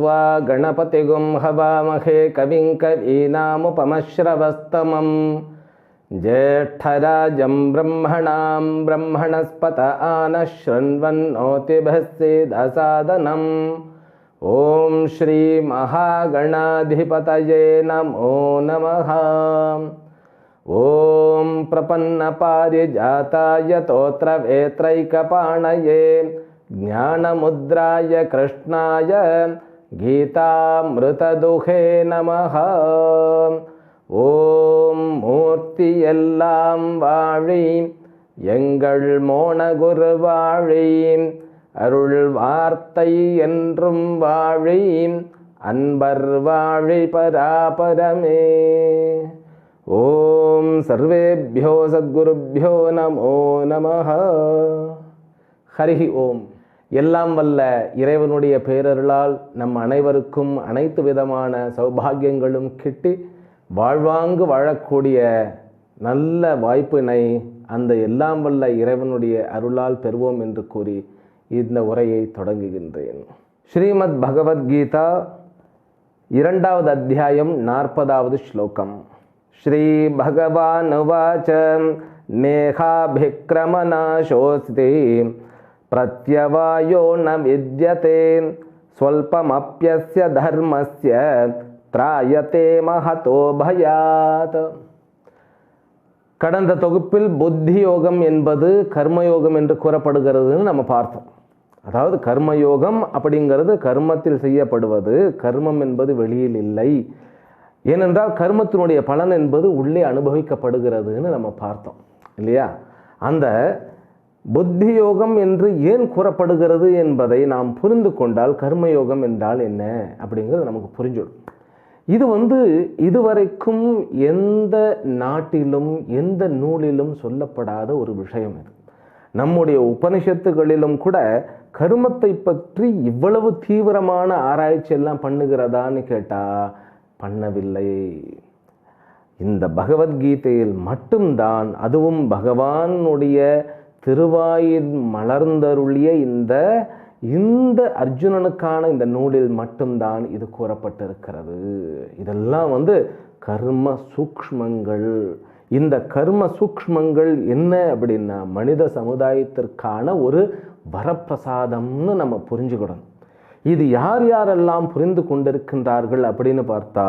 गणानान्त्वा गणपतिगुं हवामहे कविं कवीनामुपमश्रवस्तमं ज्येष्ठराजं ब्रह्मणां ब्रह्मणस्पत आनः शृण्वन्नोतिभस्येदसादनम् ॐ श्रीमहागणाधिपतये नमो नमः। ॐ प्रपन्नपारिजाताय तोत्रवेत्रैकपाणये ज्ञानमुद्राय कृष्णाय கீதாமிருததுகே நம ஓம் மூர்த்தி எல்லாம் வாழி எங்கள் மோனகுரு வாழி அருள் வார்த்தை என்றும் வாழி அன்பர் வாழி பராபரமே ஓம் சர்வேபியோ சத்குருபியோ நமோ நம ஹரிஹி ஓம் எல்லாம் வல்ல இறைவனுடைய பேரருளால் நம் அனைவருக்கும் அனைத்து விதமான சௌபாகியங்களும் கிட்டி வாழ்வாங்கு வாழக்கூடிய நல்ல வாய்ப்பினை அந்த எல்லாம் வல்ல இறைவனுடைய அருளால் பெறுவோம் என்று கூறி இந்த உரையை தொடங்குகின்றேன். ஸ்ரீமத் பகவத்கீதா இரண்டாவது அத்தியாயம் நாற்பதாவது ஸ்லோகம். ஸ்ரீ பகவான் உவாச்ச நேகாபிக்ரமநாசோஸ்தி பிரத்யவாயோ ந வித்யதே ஸ்வல்பமப்யஸ்ய தர்மஸ்ய திராயத்தே மகதோ பயாத் கடந்த தொகுப்பில் புத்தி யோகம் என்பது கர்மயோகம் என்று கூறப்படுகிறதுன்னு நம்ம பார்த்தோம். அதாவது கர்மயோகம் அப்படிங்கிறது கர்மத்தில் செய்யப்படுவது கர்மம் என்பது வெளியில் இல்லை. ஏனென்றால் கர்மத்தினுடைய பலன் என்பது உள்ளே அனுபவிக்கப்படுகிறதுன்னு நம்ம பார்த்தோம் இல்லையா? அந்த புத்தி யோகம் என்று ஏன் கூறப்படுகிறது என்பதை நாம் புரிந்து கொண்டால் கர்மயோகம் என்றால் என்ன அப்படிங்கிறது நமக்கு புரிஞ்சிடும். இது வந்து இதுவரைக்கும் எந்த நாட்டிலும் எந்த நூலிலும் சொல்லப்படாத ஒரு விஷயம் இது. நம்முடைய உபனிஷத்துகளிலும் கூட கருமத்தை பற்றி இவ்வளவு தீவிரமான ஆராய்ச்சி எல்லாம் பண்ணுகிறதான்னு கேட்டா பண்ணவில்லை. இந்த பகவத்கீதையில் மட்டும்தான் அதுவும் பகவானுடைய திருவாயின் மலர்ந்தருளிய இந்த இந்த அர்ஜுனனுக்கான இந்த நூலில் மட்டும்தான் இது கூறப்பட்டிருக்கிறது. இதெல்லாம் வந்து கர்ம சூக்ஷ்மங்கள். இந்த கர்ம சூக்ஷ்மங்கள் என்ன அப்படின்னா மனித சமுதாயத்திற்கான ஒரு வரப்பிரசாதம்னு நம்ம புரிஞ்சுக்கிடணும். இது யார் யாரெல்லாம் புரிந்து கொண்டிருக்கின்றார்கள் அப்படின்னு பார்த்தா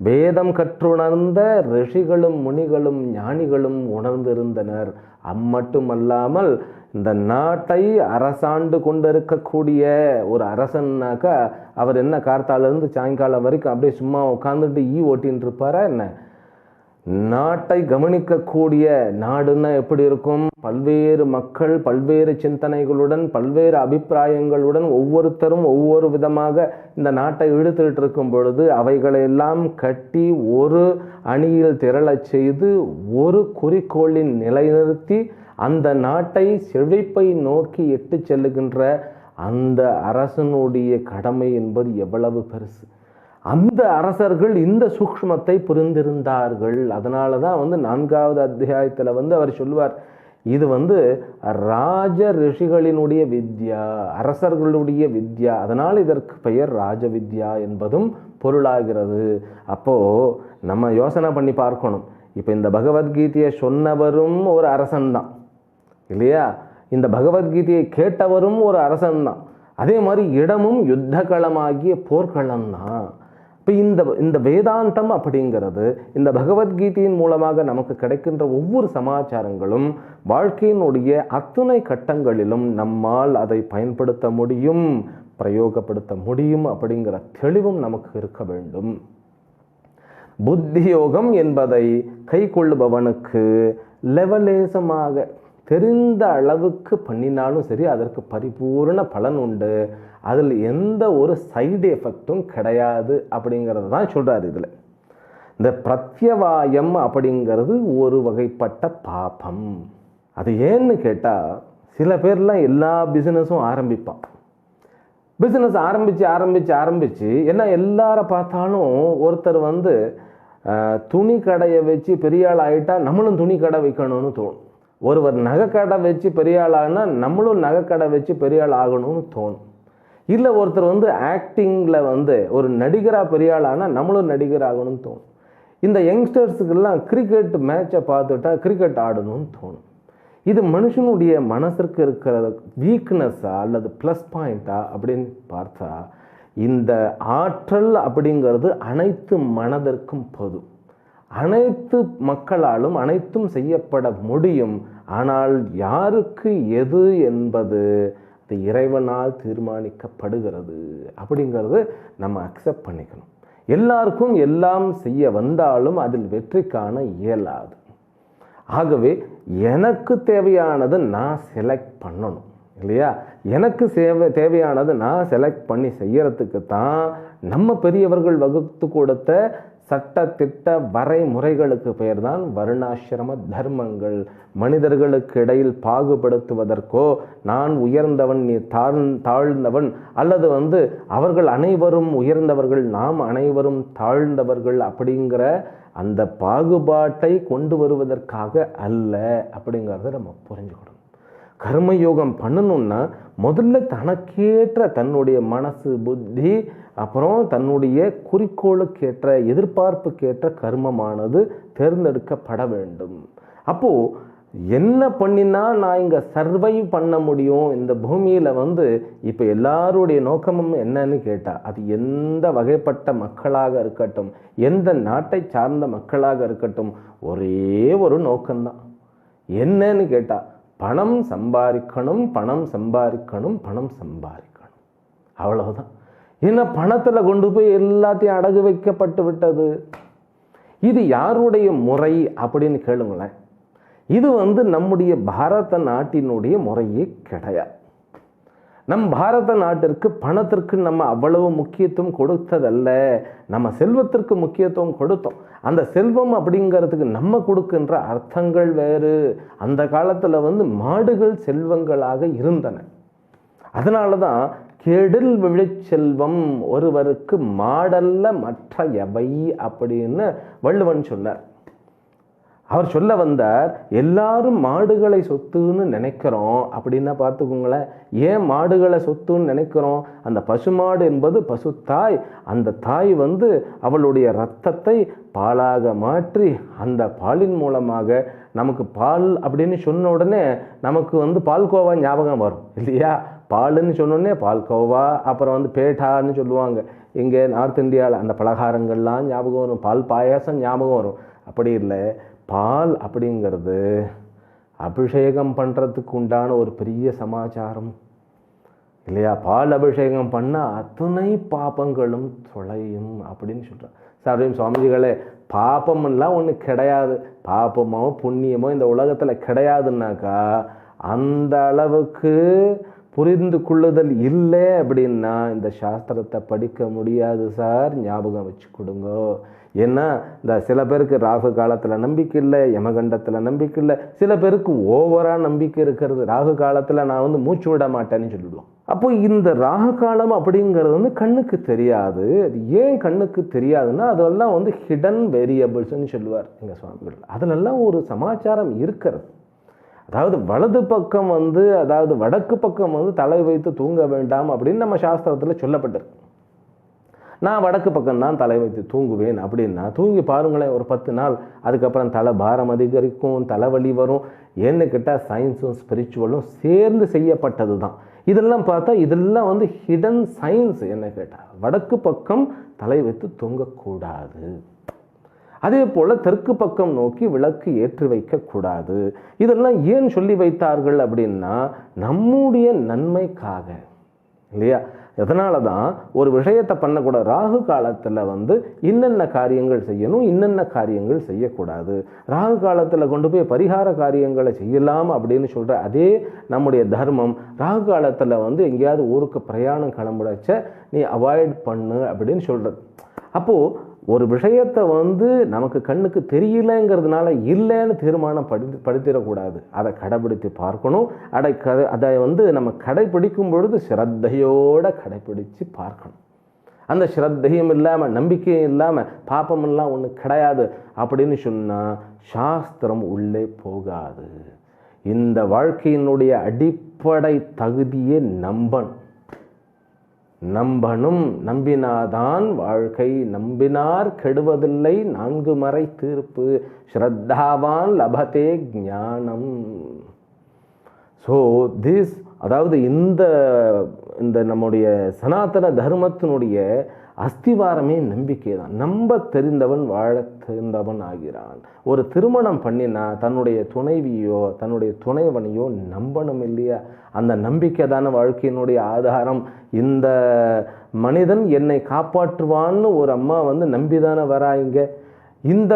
வேதம் கற்றுணர்ந்த ரிஷிகளும் முனிகளும் ஞானிகளும் உணர்ந்திருந்தனர். அம்மட்டுமல்லாமல் இந்த நாட்டை அரசாண்டு கொண்டிருக்கக்கூடிய ஒரு அரசன்னாக்கா அவர் என்ன கார்த்தாலேருந்து சாயங்காலம் வரைக்கும் அப்படியே சும்மா உட்காந்துட்டு ஈ ஓட்டின்னு இருப்பாரா என்ன? நாட்டை கவனிக்கக்கூடிய நாடுன்னா எப்படி இருக்கும்? பல்வேறு மக்கள் பல்வேறு சிந்தனைகளுடன் பல்வேறு அபிப்பிராயங்களுடன் ஒவ்வொருத்தரும் ஒவ்வொரு விதமாக இந்த நாட்டை இழுத்துட்டு இருக்கும் பொழுது அவைகளையெல்லாம் கட்டி ஒரு அணியில் திரளச் செய்து ஒரு குறிக்கோளின் நிலைநிறுத்தி அந்த நாட்டை செழிப்பை நோக்கி எட்டு செல்லுகின்ற அந்த அரசனுடைய கடமை என்பது எவ்வளவு பெருசு? அந்த அரசர்கள் இந்த சூக்ஷ்மத்தை புரிந்திருந்தார்கள். அதனால தான் வந்து நான்காவது அத்தியாயத்தில் வந்து அவர் சொல்லுவார் இது வந்து ராஜ ரிஷிகளினுடைய வித்யா அரசர்களுடைய வித்யா அதனால் இதற்கு பெயர் ராஜ வித்யா என்பதும் பொருளாகிறது. அப்போது நம்ம யோசனை பண்ணி பார்க்கணும். இப்போ இந்த பகவத்கீதையை சொன்னவரும் ஒரு அரசன்தான் இல்லையா? இந்த பகவத்கீதையை கேட்டவரும் ஒரு அரசன்தான். அதே மாதிரி இடமும் யுத்த களமாகிய போர்க்களம் தான் இப்போ இந்த இந்த வேதாந்தம் அப்படிங்கிறது இந்த பகவத்கீதையின் மூலமாக நமக்கு கிடைக்கின்ற ஒவ்வொரு சமாச்சாரங்களும் வாழ்க்கையினுடைய அத்துணை கட்டங்களிலும் நம்மால் அதை பயன்படுத்த முடியும் பிரயோகப்படுத்த முடியும் அப்படிங்கிற தெளிவும் நமக்கு இருக்க வேண்டும். புத்தியோகம் என்பதை கை கொள்ளுபவனுக்கு லெவலேசமாக தெரிந்த அளவுக்கு பண்ணினாலும் சரி அதற்கு பரிபூர்ண பலன் உண்டு. அதில் எந்த ஒரு சைடு எஃபெக்டும் கிடையாது அப்படிங்கிறது தான் சொல்கிறார் இதில். இந்த பிரத்யவாயம் அப்படிங்கிறது ஒரு வகைப்பட்ட பாபம். அது ஏன்னு கேட்டால் சில பேர்லாம் எல்லா பிஸ்னஸும் ஆரம்பிப்பான். பிஸ்னஸ் ஆரம்பித்து ஆரம்பித்து ஆரம்பித்து ஏன்னா எல்லார பார்த்தாலும் ஒருத்தர் வந்து துணி கடையை வச்சு பெரிய ஆள் ஆகிட்டால் நம்மளும் துணி கடை வைக்கணும்னு தோணும். ஒருவர் நகைக்கடை வச்சு பெரிய ஆள் ஆகினா நம்மளும் நகைக்கடை வச்சு பெரிய ஆள் ஆகணும்னு தோணும். இல்லை ஒருத்தர் வந்து ஆக்டிங்கில் வந்து ஒரு நடிகராக பெரிய ஆளானால் நம்மளும் நடிகர் ஆகணும்னு தோணும். இந்த யங்ஸ்டர்ஸுக்கெல்லாம் கிரிக்கெட் மேட்சை பார்த்துட்டா கிரிக்கெட் ஆடணும்னு தோணும். இது மனுஷனுடைய மனசிற்கு இருக்கிற வீக்னஸ்ஸா அல்லது ப்ளஸ் பாயிண்ட்டா அப்படின்னு பார்த்தா இந்த ஆற்றல் அப்படிங்கிறது அனைத்து மனதிற்கும் பொது. அனைத்து மக்களாலும் அனைத்தும் செய்யப்பட முடியும். ஆனால் யாருக்கு எது என்பது இறைவனால் தீர்மானிக்கப்படுகிறது அப்படிங்கிறது நம்ம அக்செப்ட் பண்ணிக்கணும். எல்லாருக்கும் எல்லாம் செய்ய வந்தாலும் அதில் வெற்றி காண இயலாது. ஆகவே எனக்கு தேவையானது நான் செலக்ட் பண்ணணும் இல்லையா? எனக்கு சேவை தேவையானது நான் செலக்ட் பண்ணி செய்யறதுக்கு தான் நம்ம பெரியவர்கள் வகுத்து கொடுத்த சட்ட திட்ட வரைமுறைகளுக்கு பெயர் தான் வருணாசிரம தர்மங்கள். மனிதர்களுக்கு இடையில் பாகுபடுத்துவதற்கோ நான் உயர்ந்தவன் நீ தாழ் தாழ்ந்தவன் அல்லது வந்து அவர்கள் அனைவரும் உயர்ந்தவர்கள் நாம் அனைவரும் தாழ்ந்தவர்கள் அப்படிங்கிற அந்த பாகுபாட்டை கொண்டு வருவதற்காக அல்ல அப்படிங்கிறத நம்ம புரிஞ்சுக்கணும். கர்மயோகம் பண்ணணும்னா முதல்ல தனக்கேற்ற தன்னுடைய மனசு புத்தி அப்புறம் தன்னுடைய குறிக்கோளுக்கேற்ற எதிர்பார்ப்புக்கேற்ற கர்மமானது தேர்ந்தெடுக்கப்பட வேண்டும். அப்போது என்ன பண்ணினா நான் இங்கே சர்வைவ் பண்ண முடியும்? இந்த பூமியில் வந்து இப்போ எல்லாருடைய நோக்கமும் என்னன்னு கேட்டால் அது எந்த வகைப்பட்ட மக்களாக இருக்கட்டும் எந்த நாட்டை சார்ந்த மக்களாக இருக்கட்டும் ஒரே ஒரு நோக்கம்தான். என்னன்னு கேட்டால் பணம் சம்பாதிக்கணும் பணம் சம்பாதிக்கணும் பணம் சம்பாதிக்கணும். அவ்வளவுதான். ஏன்னா பணத்தில் கொண்டு போய் எல்லாத்தையும் அடகு வைக்கப்பட்டு விட்டது? இது யாருடைய முறை அப்படின்னு கேளுங்களேன். இது வந்து நம்முடைய பாரத நாட்டினுடைய முறையே கிடையாது. நம் பாரத நாட்டிற்கு பணத்திற்கு நம்ம அவ்வளவு முக்கியத்துவம் கொடுத்ததல்ல. நம்ம செல்வத்திற்கு முக்கியத்துவம் கொடுத்தோம். அந்த செல்வம் அப்படிங்கிறதுக்கு நம்ம கொடுக்கின்ற அர்த்தங்கள் வேறு. அந்த காலத்தில் வந்து மாடுகள் செல்வங்களாக இருந்தன. அதனால தான் கெடில் விழிச்செல்வம் ஒருவருக்கு மாடல்ல மற்ற எவை அப்படின்னு வள்ளுவன் சொன்னார். அவர் சொல்ல வந்தார் எல்லாரும் மாடுகளை சொத்துன்னு நினைக்கிறோம் அப்படின்னா பார்த்துக்கோங்களேன். ஏன் மாடுகளை சொத்துன்னு நினைக்கிறோம்? அந்த பசுமாடு என்பது பசுத்தாய் அந்த தாய் வந்து அவளுடைய ரத்தத்தை பாலாக மாற்றி அந்த பாலின் மூலமாக நமக்கு பால் அப்படின்னு சொன்ன உடனே நமக்கு வந்து பால்கோவா ஞாபகம் வரும் இல்லையா? பாலுன்னு சொன்னோடனே பால்கோவா அப்புறம் வந்து பேட்டான்னு சொல்லுவாங்க. இங்கே நார்த் இந்தியாவில் அந்த பலகாரங்கள்லாம் ஞாபகம் வரும் பால் பாயாசம் ஞாபகம் வரும். அப்படி இல்லை. பால் அப்படிங்கிறது அபிஷேகம் பண்ணுறதுக்கு உண்டான ஒரு பெரிய சமாச்சாரம். இல்லையா? பால் அபிஷேகம் பண்ணால் அத்தனை பாபங்களும் தொலையும் அப்படின்னு சொல்கிறேன் சார் சுவாமிஜிகளே பாப்பமெல்லாம் ஒன்று கிடையாது. பாப்பமோ புண்ணியமோ இந்த உலகத்தில் கிடையாதுன்னாக்கா அந்த அளவுக்கு புரிந்து கொள்ளுதல் இல்லை அப்படின்னா இந்த சாஸ்திரத்தை படிக்க முடியாது சார். ஞாபகம் வச்சு கொடுங்க. ஏன்னா இந்த சில பேருக்கு ராகு காலத்தில் நம்பிக்கை இல்லை யமகண்டத்தில் நம்பிக்கை இல்லை. சில பேருக்கு ஓவராக நம்பிக்கை இருக்கிறது. ராகு காலத்தில் நான் வந்து மூச்சு விட மாட்டேன்னு சொல்லிடுவோம். அப்போ இந்த ராகு காலம் அப்படிங்கிறது வந்து கண்ணுக்கு தெரியாது. அது ஏன் கண்ணுக்கு தெரியாதுன்னா அதெல்லாம் வந்து ஹிடன் வேரியபிள்ஸ்னு சொல்லுவார் எங்கள் சுவாமிகள். அதிலெல்லாம் ஒரு சமாச்சாரம் இருக்கிறது. அதாவது வலது பக்கம் வந்து அதாவது வடக்கு பக்கம் வந்து தலை வைத்து தூங்க வேண்டாம் அப்படின்னு நம்ம சாஸ்திரத்தில் சொல்லப்பட்டிருக்கு. நான் வடக்கு பக்கம் தான் தலை வைத்து தூங்குவேன் அப்படின்னா தூங்கி பாருங்களேன் ஒரு பத்து நாள் அதுக்கப்புறம் தலை பாரம் அதிகரிக்கும் தலைவலி வரும். ஏன்னு கேட்டால் சயின்ஸும் ஸ்பிரிச்சுவலும் சேர்ந்து செய்யப்பட்டது தான் இதெல்லாம் பார்த்தா இதெல்லாம் வந்து ஹிடன் சயின்ஸ் என்ன கேட்டால் வடக்கு பக்கம் தலை வைத்து தூங்கக்கூடாது. அதே போல் தெற்கு பக்கம் நோக்கி விளக்கு ஏற்றி வைக்கக்கூடாது. இதெல்லாம் ஏன் சொல்லி வைத்தார்கள் அப்படின்னா நம்முடைய நன்மைக்காக இல்லையா? இதனால தான் ஒரு விஷயத்தை பண்ணக்கூட ராகு காலத்தில் வந்து இன்னென்ன காரியங்கள் செய்யணும் இன்னென்ன காரியங்கள் செய்யக்கூடாது. ராகு காலத்தில் கொண்டு போய் பரிகார காரியங்களை செய்யலாம் அப்படின்னு சொல்கிற அதே நம்முடைய தர்மம். ராகு காலத்தில் வந்து எங்கேயாவது ஊருக்கு பிரயாணம் கிளம்புடச்ச நீ அவாய்ட் பண்ணு அப்படின்னு சொல்கிறது அப்போது ஒரு விஷயத்தை வந்து நமக்கு கண்ணுக்கு தெரியலங்கிறதுனால இல்லைன்னு தீர்மானம் படி படுத்திடக்கூடாது. அதை கடைபிடித்து பார்க்கணும். அதை க அதை வந்து நம்ம கடைபிடிக்கும் பொழுது சிரத்தையோடு கடைபிடித்து பார்க்கணும். அந்த ஸ்ரத்தையும் இல்லாமல் நம்பிக்கையும் இல்லாமல் பாப்பமெல்லாம் ஒன்று கிடையாது அப்படின்னு சொன்னால் சாஸ்திரம் உள்ளே போகாது. இந்த வாழ்க்கையினுடைய அடிப்படை தகுதியே நம்பணும். நம்பணும் நம்பினாதான் வாழ்க்கை. நம்பினார் கெடுவதில்லை நான்கு மறை தீர்ப்பு. ஸ்ரத்தாவான் லபதே ஞானம். ஸோ திஸ் அதாவது இந்த இந்த நம்முடைய சனாதன தர்மத்தினுடைய அஸ்திவாரமே நம்பிக்கை தான் நம்ப தெரிந்தவன் வாழ தெரிந்தவன் ஆகிறான். ஒரு திருமணம் பண்ணினா தன்னுடைய துணைவியோ தன்னுடைய துணைவனையோ நம்பணும் இல்லையா? அந்த நம்பிக்கை தானே வாழ்க்கையினுடைய ஆதாரம். இந்த மனிதன் என்னை காப்பாற்றுவான்னு ஒரு அம்மா வந்து நம்பிதானே வராங்க இந்த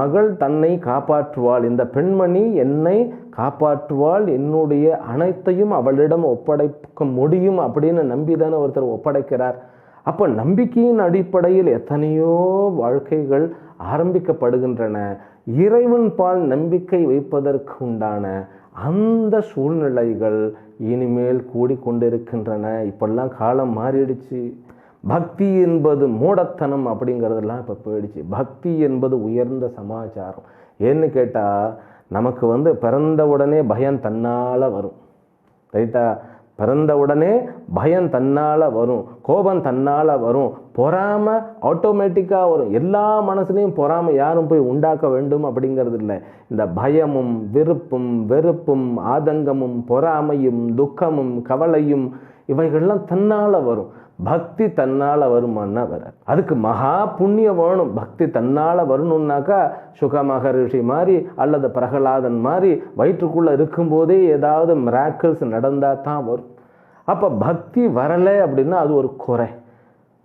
மகள் தன்னை காப்பாற்றுவாள் இந்த பெண்மணி என்னை காப்பாற்றுவாள் என்னுடைய அனைத்தையும் அவளிடம் ஒப்படைக்க முடியும் அப்படின்னு நம்பிதானே ஒருத்தர் ஒப்படைக்கிறார். அப்போ நம்பிக்கையின் அடிப்படையில் எத்தனையோ வாழ்க்கைகள் ஆரம்பிக்கப்படுகின்றன. இறைவன் பால் நம்பிக்கை வைப்பதற்கு உண்டான அந்த சூழ்நிலைகள் இனிமேல் கூடிக்கொண்டிருக்கின்றன. இப்பெல்லாம் காலம் மாறிடுச்சு. பக்தி என்பது மூடத்தனம் அப்படிங்கிறதெல்லாம் இப்போ போயிடுச்சு. பக்தி என்பது உயர்ந்த சமாச்சாரம். ஏன்னு கேட்டால் நமக்கு வந்து பிறந்த உடனே பயம் தன்னால் வரும். ரைட்டா? பிறந்த உடனே பயம் தன்னால் வரும் கோபம் தன்னால் வரும். பொறாமை ஆட்டோமேட்டிக்காக வரும் எல்லா மனசுலையும் பொறாமை யாரும் போய் உண்டாக்க வேண்டும் அப்படிங்கிறது இல்லை. இந்த பயமும் விருப்பும் வெறுப்பும் ஆதங்கமும் பொறாமையும் துக்கமும் கவலையும் இவைகள்லாம் தன்னால் வரும். பக்தி தன்னால் வருமானா வர அதுக்கு மகா புண்ணியம் வேணும். பக்தி தன்னால் வரணும்னாக்கா சுக மகரிஷி மாதிரி அல்லது பிரகலாதன் மாதிரி வயிற்றுக்குள்ளே இருக்கும்போதே ஏதாவது மிராக்கிள்ஸ் நடந்தால் தான் வரும். அப்போ பக்தி வரலை அப்படின்னா அது ஒரு குறை.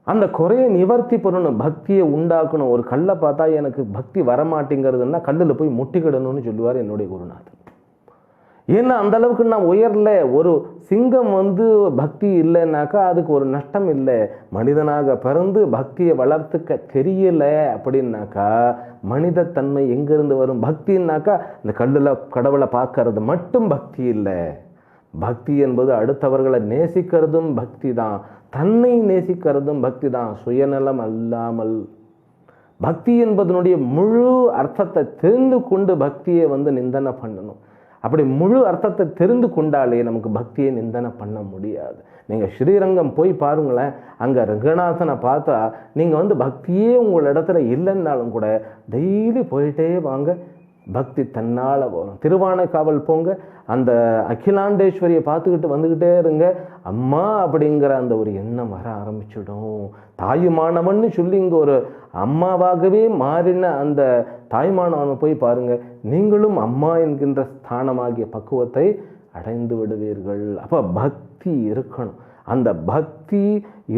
அந்த குறையை நிவர்த்தி பண்ணணும் பக்தியை உண்டாக்கணும். ஒரு கல்லை பார்த்தா எனக்கு பக்தி வரமாட்டேங்கிறதுன்னா கல்லில் போய் முட்டிக்கிடணும்னு சொல்லுவார் என்னுடைய குருநாதன் ஏன்னா அந்த அளவுக்கு நான் உயரல. ஒரு சிங்கம் வந்து பக்தி இல்லைன்னாக்கா அதுக்கு ஒரு நஷ்டம் இல்லை. மனிதனாக பிறந்து பக்தியை வளர்த்துக்க தெரியலை அப்படின்னாக்கா மனிதத்தன்மை எங்கேருந்து வரும்? பக்தின்னாக்கா இந்த கல்லில் கடவுளை பார்க்கறது மட்டும் பக்தி இல்லை. பக்தி என்பது அடுத்தவர்களை நேசிக்கிறதும் பக்தி தான். தன்னை நேசிக்கிறதும் பக்தி தான். சுயநலம் அல்லாமல். பக்தி என்பதனுடைய முழு அர்த்தத்தை தெரிந்து கொண்டு பக்தியை வந்து நிந்தனை பண்ணணும். அப்படி முழு அர்த்தத்தை தெரிந்து கொண்டாலே நமக்கு பக்தியை நிந்தனை பண்ண முடியாது. நீங்கள் ஸ்ரீரங்கம் போய் பாருங்களேன். அங்கே ரங்கநாதனை பார்த்தா நீங்கள் வந்து பக்தியே உங்கள் இடத்துல இல்லைன்னாலும் கூட டெய்லி போயிட்டே வாங்க. பக்தி தன்னால் வரும். திருவானைக்காவல் போங்க அந்த அகிலாண்டேஸ்வரியை பார்த்துக்கிட்டு வந்துக்கிட்டே இருங்க. அம்மா அப்படிங்கிற அந்த ஒரு எண்ணம் வர ஆரம்பிச்சிடும். தாயுமானவன்னு சொல்லி இங்கே ஒரு அம்மாவாகவே மாறின அந்த தாய்மானவனை போய் பாருங்க. நீங்களும் அம்மா என்கின்ற ஸ்தானமாகிய பக்குவத்தை அடைந்து விடுவீர்கள். அப்போ பக்தி இருக்கணும். அந்த பக்தி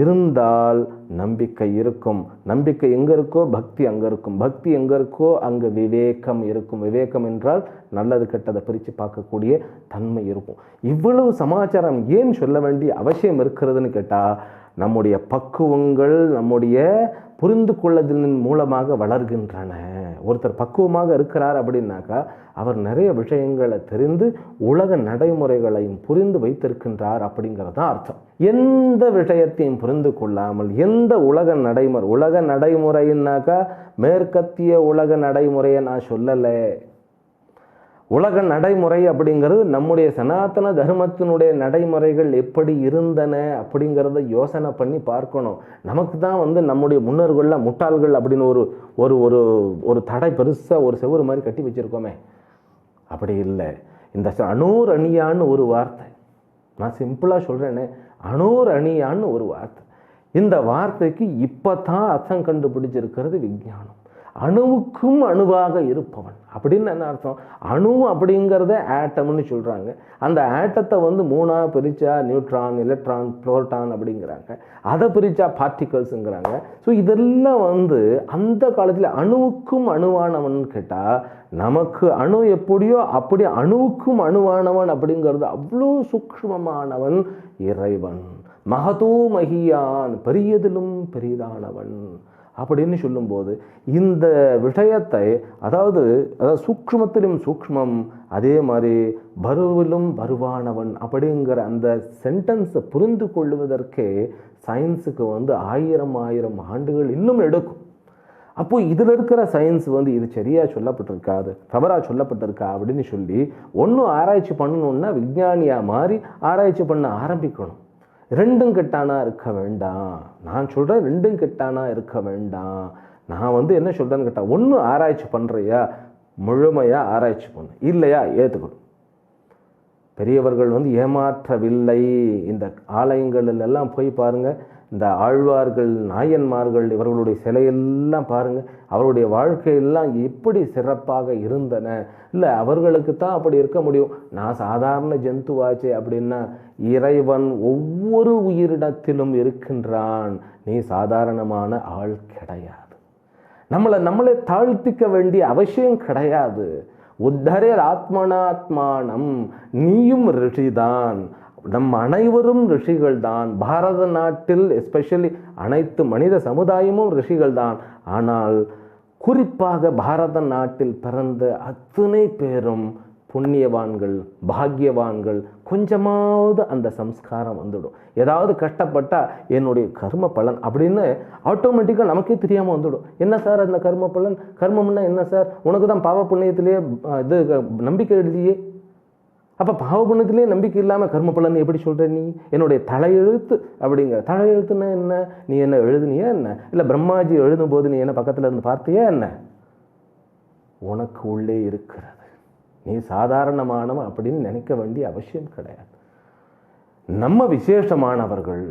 இருந்தால் நம்பிக்கை இருக்கும். நம்பிக்கை எங்கே இருக்கோ பக்தி அங்கே இருக்கும். பக்தி எங்கே இருக்கோ அங்கே விவேகம் இருக்கும். விவேகம் என்றால் நல்லது கெட்டதை பிரித்து பார்க்கக்கூடிய தன்மை இருக்கும். இவ்வளவு சமாச்சாரம் ஏன் சொல்ல வேண்டிய அவசியம் இருக்கிறதுன்னு கேட்டால் நம்முடைய பக்குவங்கள் நம்முடைய புரிந்து கொள்ளதின் மூலமாக வளர்கின்றன. ஒருத்தர் பக்குவமாக இருக்கிறார் அப்படின்னாக்கா அவர் நிறைய விஷயங்களை தெரிந்து உலக நடைமுறைகளையும் புரிந்து வைத்திருக்கின்றார் அப்படிங்கிறது தான் அர்த்தம். எந்த விஷயத்தையும் புரிந்து கொள்ளாமல் எந்த உலக நடைமுறை உலக நடைமுறைன்னாக்கா மேற்கத்திய உலக நடைமுறையை நான் சொல்லலை. உலக நடைமுறை அப்படிங்கிறது நம்முடைய சனாதன தர்மத்தினுடைய நடைமுறைகள் எப்படி இருந்தன அப்படிங்கிறத யோசனை பண்ணி பார்க்கணும். நமக்கு தான் வந்து நம்முடைய முன்னோர்களில் முட்டாள்கள் அப்படின்னு ஒரு ஒரு ஒரு ஒரு தடை பெருசாக ஒரு செவ்வறு மாதிரி கட்டி வச்சுருக்கோமே. அப்படி இல்லை. இந்த அணூர் அணியான்னு ஒரு வார்த்தை. நான் சிம்பிளாக சொல்கிறேனே அனூர் அணியான்னு ஒரு வார்த்தை. இந்த வார்த்தைக்கு இப்போ தான் அர்த்தம் கண்டுபிடிச்சிருக்கிறது விஞ்ஞானம். அணுவுக்கும் அணுவாக இருப்பவன். அப்படின்னு என்ன அர்த்தம்? அணு அப்படிங்கிறத ஆட்டம்னு சொல்கிறாங்க அந்த ஆட்டத்தை வந்து மூணாக பிரித்தா நியூட்ரான் எலக்ட்ரான் புரோட்டான் அப்படிங்கிறாங்க. அதை பிரித்தா பார்ட்டிகல்ஸுங்கிறாங்க ஸோ இதெல்லாம் வந்து அந்த காலத்தில் அணுவுக்கும் அணுவானவன் கேட்டால் நமக்கு அணு எப்படியோ அப்படி அணுவுக்கும் அணுவானவன் அப்படிங்கிறது அவ்வளோ சூக்ஷ்மமானவன் இறைவன். மகதோ மகியான் பெரியதிலும் பெரிதானவன். அப்படின்னு சொல்லும்போது இந்த விஷயத்தை அதாவது அதாவது சூக்ஷ்மத்திலும் சூக்ஷ்மம் அதே மாதிரி பருவிலும் பருவானவன் அப்படிங்கிற அந்த சென்டென்ஸை புரிந்து கொள்வதற்கே சயின்ஸுக்கு வந்து ஆயிரம் ஆயிரம் ஆண்டுகள் இன்னும் எடுக்கும். அப்போ இதில் இருக்கிற சயின்ஸ் வந்து இது சரியாக சொல்லப்பட்டிருக்கா அது தவறாக சொல்லப்பட்டிருக்கா அப்படின்னு சொல்லி ஒன்றும் ஆராய்ச்சி பண்ணணுன்னா விஞ்ஞானியாக மாறி ஆராய்ச்சி பண்ண ஆரம்பிக்கணும். ரெண்டும் கெட்டானா இருக்க வேண்டாம். நான் சொல்கிறேன் ரெண்டும் கெட்டானா இருக்க வேண்டாம். நான் வந்து என்ன சொல்கிறேன்னு கேட்டால் ஒன்று ஆராய்ச்சி பண்ணுறியா முழுமையாக ஆராய்ச்சி பண்ணு. இல்லையா? ஏற்றுக்கணும் பெரியவர்கள் வந்து ஏமாற்றவில்லை. இந்த ஆலயங்களில் எல்லாம் போய் பாருங்கள் இந்த ஆழ்வார்கள் நாயன்மார்கள் இவர்களுடைய சிலையெல்லாம் பாருங்கள் அவருடைய வாழ்க்கையெல்லாம் எப்படி சிறப்பாக இருந்தன. இல்லை அவர்களுக்கு தான் அப்படி இருக்க முடியும். நான் சாதாரண ஜந்துவாச்சே அப்படின்னா இறைவன் ஒவ்வொரு உயிரிடத்திலும் இருக்கின்றான். நீ சாதாரணமான ஆள் கிடையாது. நம்மளை நம்மளை தாழ்த்திக்க வேண்டிய அவசியம் கிடையாது. உத்தரர் ஆத்மனாத்மானம் நீயும் ரிஷிதான். நம் அனைவரும் ரிஷிகள் தான் பாரத நாட்டில் எஸ்பெஷலி அனைத்து மனித சமுதாயமும் ரிஷிகள் தான் ஆனால் குறிப்பாக பாரத நாட்டில் பிறந்த அத்தனை பேரும் புண்ணியவான்கள் பாக்யவான்கள் கொஞ்சமாவது அந்த சம்ஸ்காரம் வந்துடும். ஏதாவது கஷ்டப்பட்டால் என்னுடைய கர்ம பலன் அப்படின்னு ஆட்டோமேட்டிக்காக நமக்கே தெரியாமல் வந்துடும். என்ன சார் அந்த கர்ம பலன்? கர்மம்னா என்ன சார்? உனக்கு தான் பாவ புண்ணியத்திலேயே இது நம்பிக்கை இல்லையே அப்போ பாவ புண்ணியத்திலேயே நம்பிக்கை இல்லாமல் கர்ம பலன் எப்படி சொல்கிற நீ? என்னுடைய தலையெழுத்து அப்படிங்கிற தலையெழுத்துன்னா என்ன? நீ என்ன எழுதுனியா என்ன? இல்லை பிரம்மாஜி எழுதும்போது நீ என்ன பக்கத்தில் இருந்து பார்த்தியா என்ன? உனக்கு உள்ளே இருக்கிறது. நீ சாதாரணமானவன் அப்படின்னு நினைக்க வேண்டிய அவசியம் கிடையாது. நம்ம விசேஷமானவர்கள்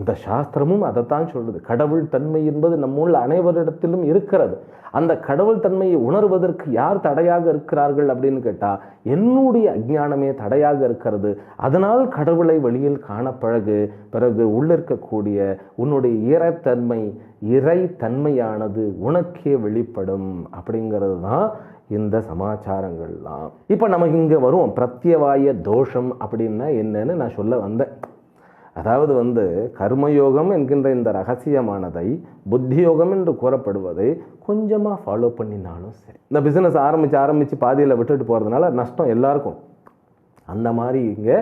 இந்த சாஸ்திரமும் அதைத்தான் சொல்லுது. கடவுள் தன்மை என்பது நம்முள்ள அனைவரிடத்திலும் இருக்கிறது. அந்த கடவுள் தன்மையை உணர்வதற்கு யார் தடையாக இருக்கிறார்கள் அப்படின்னு கேட்டால் என்னுடைய அஜ்ஞானமே தடையாக இருக்கிறது. அதனால் கடவுளை வெளியில் காண பழகு பிறகு உள்ளிருக்கக்கூடிய உன்னுடைய இறைத்தன்மை இறைத்தன்மையானது உனக்கே வெளிப்படும் அப்படிங்கிறது தான் இந்த சமாச்சாரங்கள்லாம். இப்போ நமக்கு இங்கே வரும் பிரத்யவாய தோஷம் அப்படின்னா என்னன்னு நான் சொல்ல வந்தேன். அதாவது வந்து கர்மயோகம் என்கின்ற இந்த ரகசியமானதை புத்தியோகம் என்று கூறப்படுவதை கொஞ்சமாக ஃபாலோ பண்ணினாலும் சரி. இந்த பிஸ்னஸ் ஆரம்பித்து ஆரம்பித்து பாதியில் விட்டுட்டு போகிறதுனால நஷ்டம் எல்லாருக்கும். அந்த மாதிரி இங்கே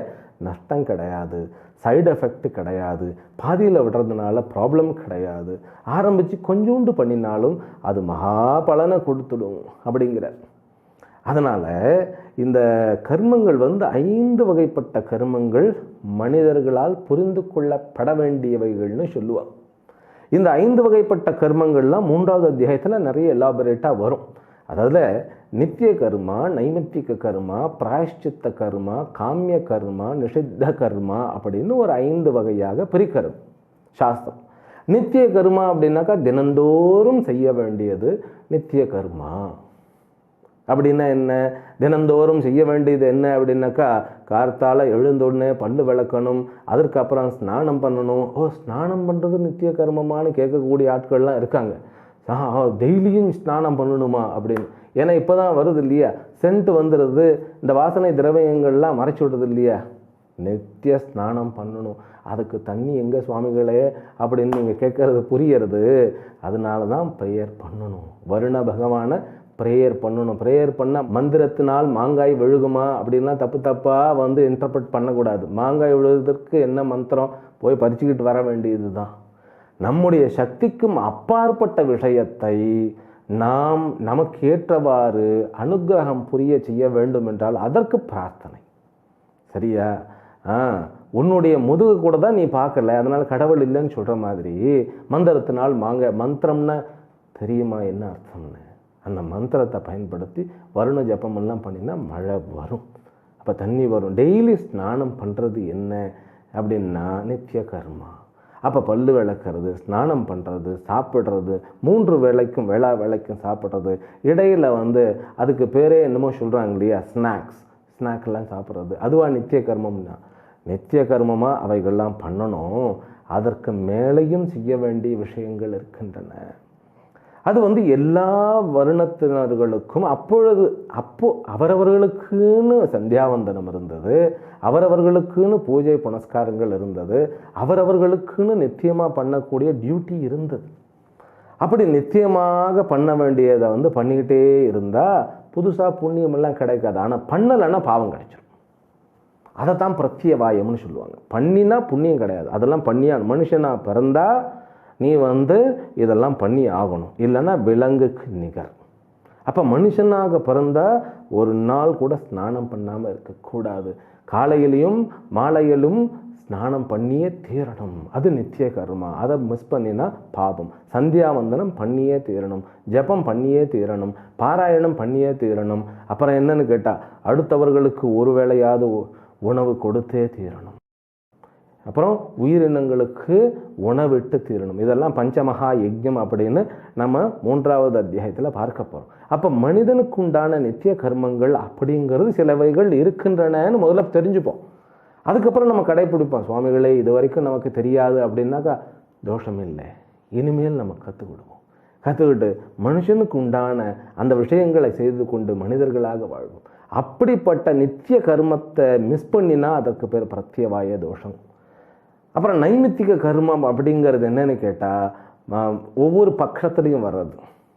நஷ்டம் கிடையாது சைடு எஃபெக்ட் கிடையாது பாதியில் விடுறதுனால ப்ராப்ளம் கிடையாது. ஆரம்பித்து கொஞ்சோண்டு பண்ணினாலும் அது மகா பலனை கொடுத்துடும் அப்படிங்கிற அதனால் இந்த கர்மங்கள் வந்து ஐந்து வகைப்பட்ட கர்மங்கள் மனிதர்களால் புரிந்து கொள்ளப்பட வேண்டியவைகள்னு சொல்லுவாங்க இந்த ஐந்து வகைப்பட்ட கர்மங்கள்லாம் மூன்றாவது அத்தியாயத்தில் நிறைய எலாபரேட்டாக வரும். அதாவது நித்திய கர்மா நைமித்திக கர்மா பிராயஷ்சித்த கர்மா காமிய கர்மா நிஷித்த கர்மா அப்படின்னு ஒரு ஐந்து வகையாக பிரிக்கிறது சாஸ்திரம். நித்திய கர்மா அப்படின்னாக்கா தினந்தோறும் செய்ய வேண்டியது நித்திய கர்மா. அப்படின்னா என்ன? தினந்தோறும் செய்ய வேண்டியது என்ன அப்படின்னாக்கா கார்த்தால எழுந்தோடனே பல்லு விளக்கணும் அதற்கப்புறம் ஸ்நானம் பண்ணணும். ஓ ஸ்நானம் பண்ணுறது நித்திய கர்மமான்னு கேட்கக்கூடிய ஆட்கள்லாம் இருக்காங்க. டெய்லியும் ஸ்நானம் பண்ணணுமா அப்படின்னு. ஏன்னா இப்போ தான் வருது இல்லையா? சென்ட் வந்துடுது இந்த வாசனை திரவியங்கள்லாம் மறைச்சி விடுறது இல்லையா? நித்திய ஸ்நானம் பண்ணணும். அதுக்கு தண்ணி எங்கே சுவாமிகளே அப்படின்னு நீங்கள் கேட்குறது புரியறது. அதனால தான் ப்ரேயர் பண்ணணும். வருண பகவானை ப்ரேயர் பண்ணணும். ப்ரேயர் பண்ணால் மந்திரத்தினால் மாங்காய் விழுகுமா அப்படின்லாம் தப்பு தப்பாக வந்து இன்டர்பிரட் பண்ணக்கூடாது. மாங்காய் விழுவதற்கு என்ன மந்திரம்? போய் பறிச்சுக்கிட்டு வர வேண்டியது தான் நம்முடைய சக்திக்கும் அப்பாற்பட்ட விஷயத்தை நாம் நமக்கு ஏற்றவாறு அனுக்கிரகம் புரிய செய்ய வேண்டும் என்றால் அதற்கு பிரார்த்தனை. சரியா? ஆ உன்னுடைய முதுகு கூட தான் நீ பார்க்கல. அதனால் கடவுள் இல்லைன்னு சொல்கிற மாதிரி மந்திரத்தினால் மாங்க மந்திரம்னா தெரியுமா? என்ன அர்த்தம்னு? அந்த மந்திரத்தை பயன்படுத்தி வருண ஜபமெல்லாம் பண்ணினா மழை வரும். அப்போ தண்ணி வரும். டெய்லி ஸ்நானம் பண்ணுறது என்ன? அப்படின்னா நித்திய கர்மா. அப்போ பல்லு விளக்குறது ஸ்நானம் பண்ணுறது சாப்பிட்றது மூன்று வேளைக்கும் வேளா வேளைக்கும் சாப்பிட்றது. இடையில் வந்து அதுக்கு பேரே என்னமோ சொல்கிறாங்க இல்லையா? ஸ்நாக்ஸ். ஸ்நாக்லாம் சாப்பிட்றது. அதுவாக நித்திய கர்மம்னா? நித்திய கர்மமாக அவைகள்லாம் பண்ணணும். அதற்கு மேலேயும் செய்ய வேண்டிய விஷயங்கள் இருக்கின்றன. அது வந்து எல்லா வருணத்தினர்களுக்கும் அப்பொழுது அப்போ அவரவர்களுக்குன்னு சந்தியாவந்தனம் இருந்தது அவரவர்களுக்குன்னு பூஜை புனஸ்காரங்கள் இருந்தது அவரவர்களுக்குன்னு நித்தியமாக பண்ணக்கூடிய டியூட்டி இருந்தது. அப்படி நித்தியமாக பண்ண வேண்டியதை வந்து பண்ணிக்கிட்டே இருந்தால் புதுசாக புண்ணியமெல்லாம் கிடைக்காது. ஆனால் பண்ணலைன்னா பாவம் கிடைச்சிடும் அதை தான் பிரத்யவாயம்னு சொல்லுவாங்க. பண்ணினா புண்ணியம் கிடையாது. அதெல்லாம் பண்ணியான் மனுஷனா பிறந்தால் நீ வந்து இதெல்லாம் பண்ணி ஆகணும். இல்லைன்னா விலங்குக்கு நிகர். அப்போ மனுஷனாக பிறந்தால் ஒரு நாள் கூட ஸ்நானம் பண்ணாமல் இருக்கக்கூடாது. காலையிலையும் மாலையிலும் ஸ்நானம் பண்ணியே தீரணும். அது நித்திய கர்மா. அதை மிஸ் பண்ணினா பாபம். சந்தியாவந்தனம் பண்ணியே தீரணும். ஜெபம் பண்ணியே தீரணும். பாராயணம் பண்ணியே தீரணும். அப்புறம் என்னன்னு கேட்டால் அடுத்தவர்களுக்கு ஒரு வேளையாவது உணவு கொடுத்தே தீரணும். அப்புறம் உயிரினங்களுக்கு உணவிட்டு தீரணும். இதெல்லாம் பஞ்சமகா யஜ்யம் அப்படின்னு நம்ம மூன்றாவது அத்தியாயத்தில் பார்க்க போகிறோம் அப்போ மனிதனுக்கு உண்டான நித்திய கர்மங்கள் அப்படிங்கிறது சிலவைகள் இருக்கின்றனன்னு முதல்ல தெரிஞ்சுப்போம். அதுக்கப்புறம் நம்ம கடைப்பிடிப்போம். சுவாமிகளே இது வரைக்கும் நமக்கு தெரியாது அப்படின்னாக்கா தோஷம் இல்லை இனிமேல் நம்ம கற்றுக்கிடுவோம் கற்றுக்கிட்டு மனுஷனுக்கு உண்டான அந்த விஷயங்களை செய்து கொண்டு மனிதர்களாக வாழ்வோம். அப்படிப்பட்ட நித்திய கர்மத்தை மிஸ் பண்ணினா அதற்கு பேர் பிரத்யவாய தோஷம். அப்புறம் நைமித்திக கர்மம் அப்படிங்கிறது என்னன்னு கேட்டால் ஒவ்வொரு பக்கத்துலேயும் வர்றது.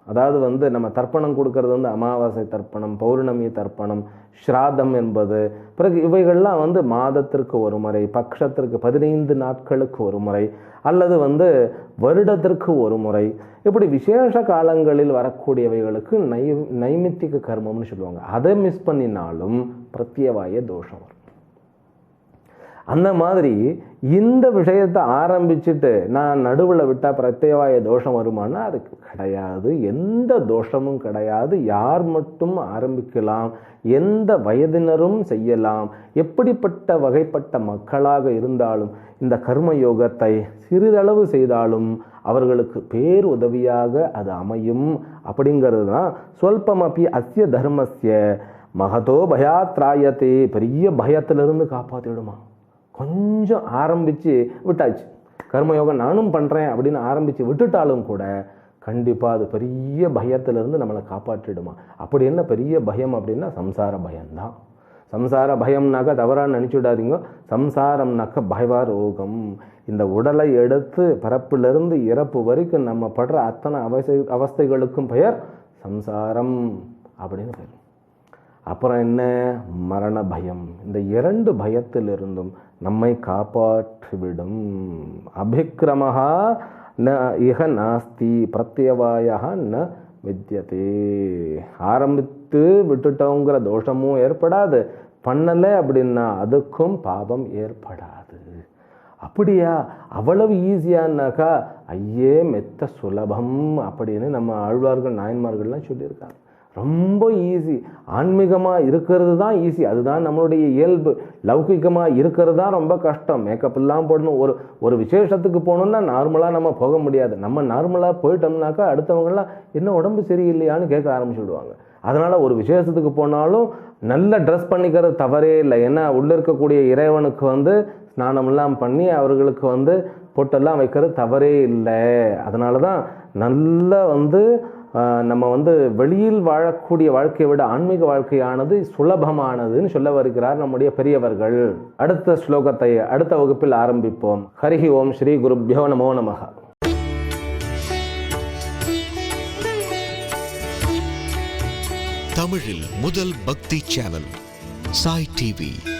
அதாவது வந்து நம்ம தர்ப்பணம் கொடுக்கறது வந்து அமாவாசை தர்ப்பணம் பௌர்ணமி தர்ப்பணம் ஸ்ராதம் என்பது பிறகு இவைகள்லாம் வந்து மாதத்திற்கு ஒரு முறை பக்ஷத்திற்கு பதினைந்து நாட்களுக்கு ஒரு முறை அல்லது வந்து வருடத்திற்கு ஒரு முறை. இப்படி விசேஷ காலங்களில் வரக்கூடியவைகளுக்கு நை நைமித்திக கர்மம்னு சொல்லுவாங்க. அதை மிஸ் பண்ணினாலும் பிரத்யவாய தோஷம் வரும். அந்த மாதிரி இந்த விஷயத்தை ஆரம்பிச்சுட்டு நான் நடுவில் விட்டால் பிரத்யவாய தோஷம் வருமானா? அதுக்கு கிடையாது. எந்த தோஷமும் கிடையாது. யார் மட்டும் ஆரம்பிக்கலாம்? எந்த வயதினரும் செய்யலாம்? எப்படிப்பட்ட வகைப்பட்ட மக்களாக இருந்தாலும் இந்த கர்ம யோகத்தை சிறிதளவு செய்தாலும் அவர்களுக்கு பேர் உதவியாக அது அமையும். அப்படிங்கிறது தான் சொல்பமப்பி அஸ்ய தர்மஸ்ய. மகதோ பயாத்ராயத்தை பெரிய பயத்திலிருந்து காப்பாற்றிடுமா கொஞ்சம் ஆரம்பித்து விட்டாச்சு. கர்மயோகம் நானும் பண்ணுறேன் அப்படின்னு ஆரம்பித்து விட்டுட்டாலும் கூட கண்டிப்பாக அது பெரிய பயத்திலிருந்து நம்மளை காப்பாற்றிடுமா? அப்படி என்ன பெரிய பயம் அப்படின்னா சம்சார பயம்தான். சம்சார பயம்னாக்கா தவறாக நினச்சிவிடாதீங்க சம்சாரம்னாக்க பயவாரோகம் இந்த உடலை எடுத்து பிறப்பிலிருந்து இறப்பு வரைக்கும் நம்ம படுற அத்தனை அவசை அவஸ்தைகளுக்கும் பெயர் சம்சாரம் அப்படின்னு பெயர் அப்புறம் என்ன? மரண பயம். இந்த இரண்டு பயத்திலிருந்தும் நம்மை காப்பாற்றிவிடும். அபிக்ரமஹா ந இக நாஸ்தி பிரத்யவாயா ந வித்தியதே ஆரம்பித்து விட்டுட்டோங்கிற தோஷமும் ஏற்படாது. பண்ணலை அப்படின்னா அதுக்கும் பாபம் ஏற்படாது. அப்படியா? அவ்வளவு ஈஸியானாக்கா ஐயே மெத்த சுலபம் அப்படின்னு நம்ம ஆழ்வார்கள் நாயன்மார்கள்லாம் சொல்லியிருக்காங்க. ரொம்ப ஈஸி. ஆன்மீகமாக இருக்கிறது தான் ஈஸி. அதுதான் நம்மளுடைய இயல்பு. லௌகிகமாக இருக்கிறது தான் ரொம்ப கஷ்டம். மேக்கப் இல்லாமல் போடணும். ஒரு ஒரு விசேஷத்துக்கு போகணுன்னா நார்மலாக நம்ம போக முடியாது. நம்ம நார்மலாக போயிட்டோம்னாக்கா அடுத்தவங்கலாம் என்ன உடம்பு சரியில்லையான்னு கேட்க ஆரம்பிச்சுடுவாங்க. அதனால் ஒரு விசேஷத்துக்கு போனாலும் நல்ல ட்ரெஸ் பண்ணிக்கிறது தவறே இல்லை. ஏன்னா உள்ளே இருக்கக்கூடிய இறைவனுக்கு வந்து ஸ்நானமெல்லாம் பண்ணி அவர்களுக்கு வந்து பொட்டெல்லாம் வைக்கிறது தவறே இல்லை. அதனால தான் நல்லா வந்து நம்ம வந்து வெளியில் வாழக்கூடிய வாழ்க்கையை விட ஆன்மீக வாழ்க்கையானது சுலபமானதுன்னு சொல்ல வருகிறார் நம்முடைய பெரியவர்கள். அடுத்த ஸ்லோகத்தை அடுத்த வகுப்பில் ஆரம்பிப்போம். ஹரிஹி ஓம் ஸ்ரீ குருப்யோ நமோ நமஹ. தமிழில் முதல் பக்தி சேனல் சாய் டிவி.